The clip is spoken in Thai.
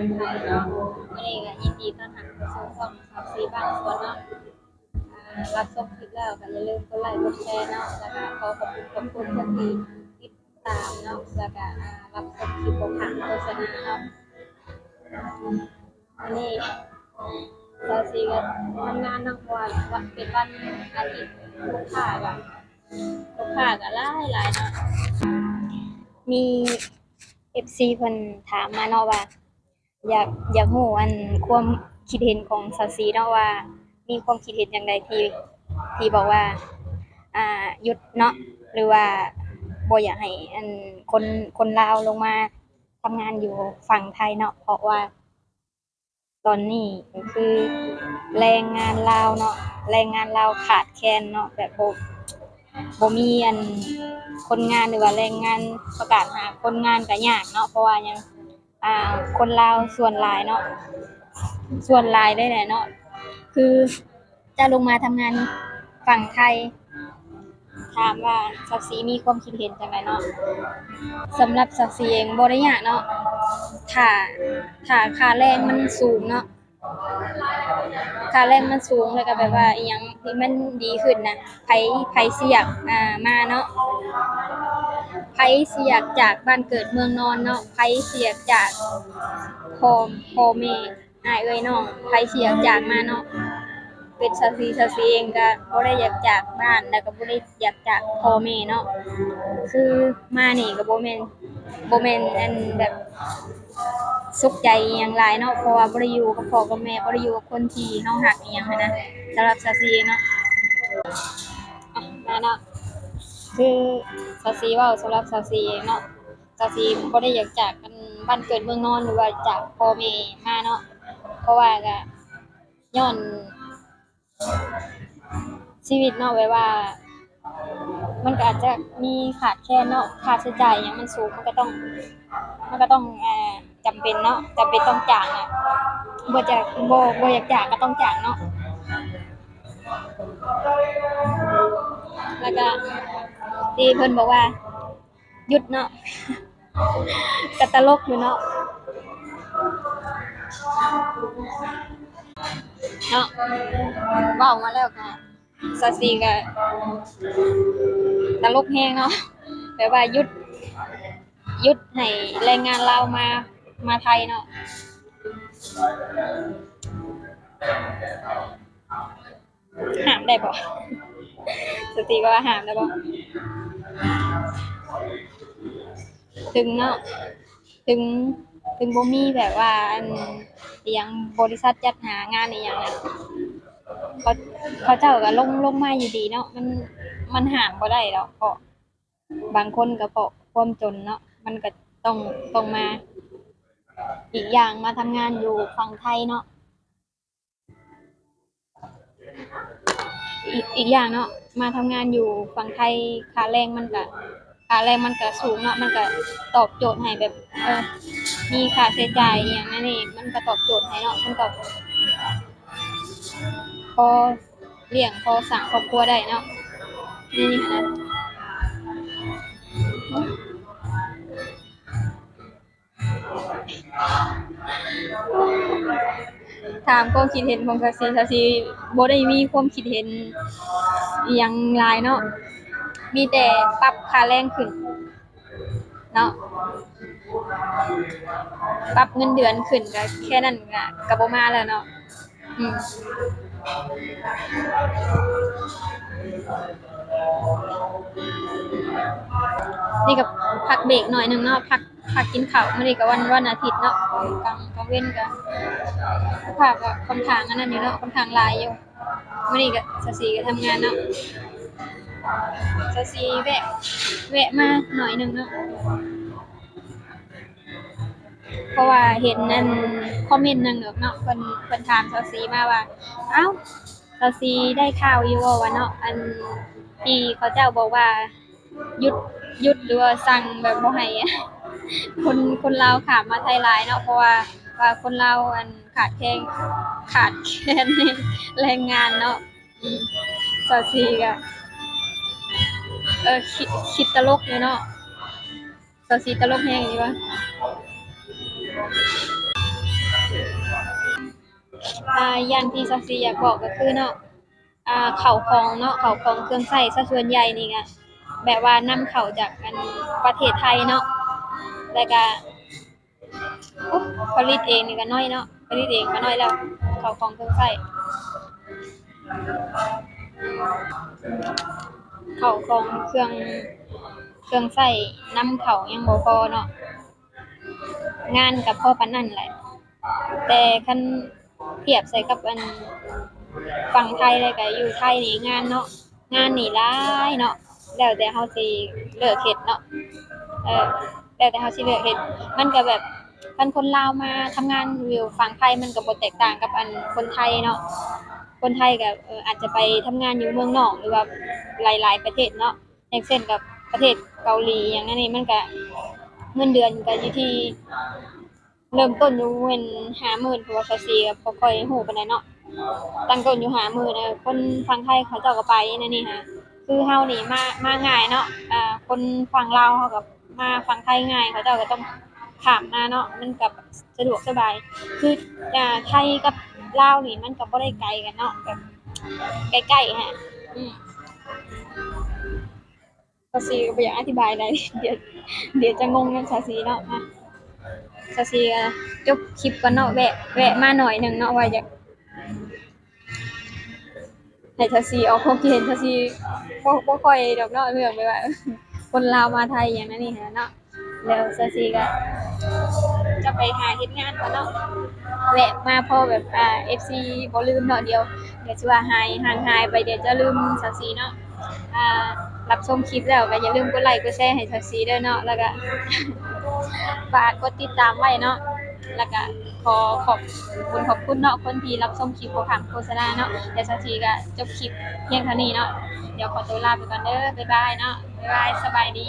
วันนี้ก็ยินดีต้อนรับเข้าสู่ช่องสาวซีบ้านสวนเนาะรับชมคลิปแล้วก็อย่าลืมกดไลค์กดแชร์เนาะแล้วก็ขอขอบคุณขอบคุณที่ติดตามเนาะแล้วก็รับชมคลิปของทางโฆษณาเนาะวันนี้สาซีก็ทำงานทั้งวันวันเป็นวันอาทิตย์ลูกค้าก็ลูกค้าก็หลายหลายเนาะมี FC เพิ่นถามมาเนาะว่า อยากอยากรู้อันความคิดเห็นของสาวซีเนาะว่า มีความคิดเห็นอย่างไรที่ที่บอกว่า อ่าหยุดเนาะหรือว่าบ่อยากให้อันคนคนลาวลงมาทำงานอยู่ฝั่งไทยเนาะเพราะว่า ตอนนี้ก็คือแรงงานลาวเนาะแรงงานลาวขาดแคลนเนาะแบบบ่บ่มีอันคนงานหรือว่าแรงงานประกาศหาคนงานก็ยากเนาะเพราะว่ายัง อ่า คนลาวส่วนหลายเนาะส่วนหลายได้แหละเนาะคือจะลงมาทำงานฝั่งไทย ถามว่าสักสีมีความคิดเห็นจังไดเนาะสำหรับสักสีเองบ่ได้ยากเนาะถ้าถ้าค่าแรงมันสูงเนาะค่าแรงมันสูงแล้วก็แบบว่าอีหยังที่มันดีขึ้นนะไผไผสิอยากอ่ามาเนาะ ไผสิอยกจากบ้านเกิดเมืองนอนเนาะไผสิอยกจากพ่อพ่อแม่อายเอ้ยน้องไผสิอยกจากมาเนาะเป็นซาซีซาซีเองก็บ่ได้อยากจากบ้านแล้วก็บ่ได้อยากจากพ่อแม่เนาะคือมานี่ก็บ่แม่นบ่แม่นอันแบบสุขใจอย่างหลายเนาะเพราะว่าบ่ได้อยู่กับพ่อกับแม่บ่ได้อยู่กับคนที่เฮารักอีหยังนะสำหรับซาซีเนาะอะมาเนาะ คือซาซีเว่าสำหรับซาซีเนาะซาซีบ่ได้อยากจากกันบ้านเกิดเมืองนอนหรือว่าจากพ่อแม่มาเนาะเพราะว่าก็ย้อนชีวิตเนาะไว้ว่า มันก็อาจจะมีขาดแคลนเนาะค่าใช้จ่ายอหยังมันสูงมันก็ต้อง มันก็ต้องเอ่อจำเป็นเนาะจำเป็นต้องจ่ายน่ะบ่จะบ่บ่อยากจากก็ต้องจ่ายเนาะแล้วก็ ที่เพิ่นบอกว่าหยุดเนาะกะตลกอยู่เนาะเนาะเว้ามาแล้วก็ซาซีก็ตลกแฮงเนาะแปลว่าหยุดหยุดให้แรงงานลามามาไทยเนาะห้ามได้บ่สติก็ว่าห้ามได้บ่ ถึงเนาะถึงถึงบ่มีแบบว่าอันอหยังบริษัทจัดหางานอีหยังน่ะเขาเขาเจ้าก็ลงลงมาอยู่ดีเนาะมันมันห้ามบ่ได้ดอกเพราะบางคนก็เพราะความจนเนาะมันก็ต้องต้องมา อีกอย่างมาทำงานอยู่ฝั่งไทยเนาะ อีกอีกอย่างเนาะมาทำงานอยู่ฝั่งไทยค่าแรงมันก็ค่าแรงมันก็สูงเนาะมันก็ตอบโจทย์ให้แบบเออมีค่าใช้จ่ายอหย่างนั้นนี่มันก็ตอบโจทย์ให้เนาะมันก็พอเลี้ยงพอสร้างครอบครัวได้เนาะนี่นะ ถามความคิดเห็นของซาซีซาซีบ่ได้มีความคิดเห็นอหยังหลายเนาะมีแต่ปรับค่าแรงขึ้นเนาะปรับเงินเดือนขึ้นก็แค่นั้นก็ก็บ่มาแล้วเนาะอืม นี่ก็พักเบรกหน่อยหนึ่งเนาะพักพักกินข้าวมื้อนี้ก็วันวันอาทิตย์เนาะกลางกลางเว้นก็ภาพก็คอนข้างอันนั้นอยู่เนาะคอนข้างลายอยู่มื้อนี้ก็สสีก็ทำงานเนาะสสีแวะแวะมาหน่อยหนึ่งเนาะเพราะว่าเห็นนั่นคอมเมนต์หนึงเนาะเนาะเพิ่นถามสสีมาว่า เอ้าสสีได้ข่าวอยู่ว่าว่าเนาะอัน ที่เขาเจ้าบอกว่าหยุดหยุดหรือว่าสั่งแบบบ่ให้ คนคนลาวขามมาไทยหลายเนาะเพราะว่าว่าคนลาวอันขาดแคลนขาดแคลนแรงงานเนาะอืมซาซีก็เออคิดคิดตลกอยู่เนาะซาซีตลกแฮงอยู่วะอ่าอย่างที่ซาซีอยากบอกก็คือเนาะ อ่าเข้าวของเนาะเข้าวของเครื่องใช้ซะส่วนใหญ่นี่ก็แบบว่านำเข้าจากอันประเทศไทยเนาะแล้วก็อุ๊บผลิตเองนี่ก็น้อยเนาะผลิตเองก็น้อยแล้วเข้าวของเครื่องใช้เข้าวของเครื่องเครื่องใช้นำเข้ายังบ่พอเนาะงานก็พอปานนั้นแหละ แต่คันเทียบใส่กับอัน ฝั่งไทยเลยก็อยู่ไทยนี่งานเนาะงานนี่หลายเนาะแล้วแต่เฮาสิเลือกเฮ็ดเนาะเออแล้วแต่เฮาสิเลือกเฮ็ดมันก็แบบคันคนลาวมาทำงานอยู่ฝั่งไทยมันก็บ่แตกต่างกับอันคนไทยเนาะคนไทยก็เอ่ออาจจะไปทำงานอยู่เมืองนอกหรือว่าหลาย ๆ ประเทศเนาะอย่างเช่นกับประเทศเกาหลีอย่างนั้นนี่มันก็เงินเดือนก็อยู่ที่เริ่มต้นอยู่เงิน50,000เพราะว่าภาษีก็บ่ค่อยฮู้ปานใดเนาะ ตั้งต้นอยู่50,000เออคนฝั่งไทยเขาเจ้าก็ไปนั่นนี่ค่ะคือเฮานี่มามาง่ายเนาะอ่าคนฝั่งลาวเขาก็มาฝั่งไทยง่าย เขาเจ้าก็ต้องข้ามมาเนาะมันก็สะดวกสบาย คืออ่าไทยกับลาวนี่มันก็บ่ได้ไกลกันเนาะแบบใกล้ๆฮะอืมภาษีก็บ่อยากอธิบายได้เดี๋ยวเดี๋ยวจะงงนำภาษีเนาะมาซาซีจบคลิปก่อนเนาะแวะแวะมาหน่อยหนึ่งเนาะว่าอยาก ให้ซาซีออกความคิดเห็นซาซีบ่บ่ค่อยดอกเนาะเรื่องแบบว่าคนลาวมาไทยอย่างนั้นนี่หั้นเนาะแล้วซาซีก็จะไปหาเฮ็ดงานก่อนเนาะแวะมาพอแบบอ่า FC บ่ลืมเนาะเดียวเดี๋ยวสิว่าหายห่างหายไปเดี๋ยวจะลืมซาซีเนาะอ่ารับชมคลิปแล้วก็อย่าลืมกดไลค์กดแชร์ให้ซาซีด้วยเนาะแล้วก็ฝากกดติดตามไว้เนาะ แล้วก็ขอขอบคุณขอบคุณเนาะคนที่รับชมคลิปโปรขามโฆษณาเนาะเดี๋ยวสักทีก็จบคลิปเพียงเท่านี้เนาะเดี๋ยวขอตัวลาไปก่อนเด้อบ๊ายบายเนาะบ๊ายบายสบายดี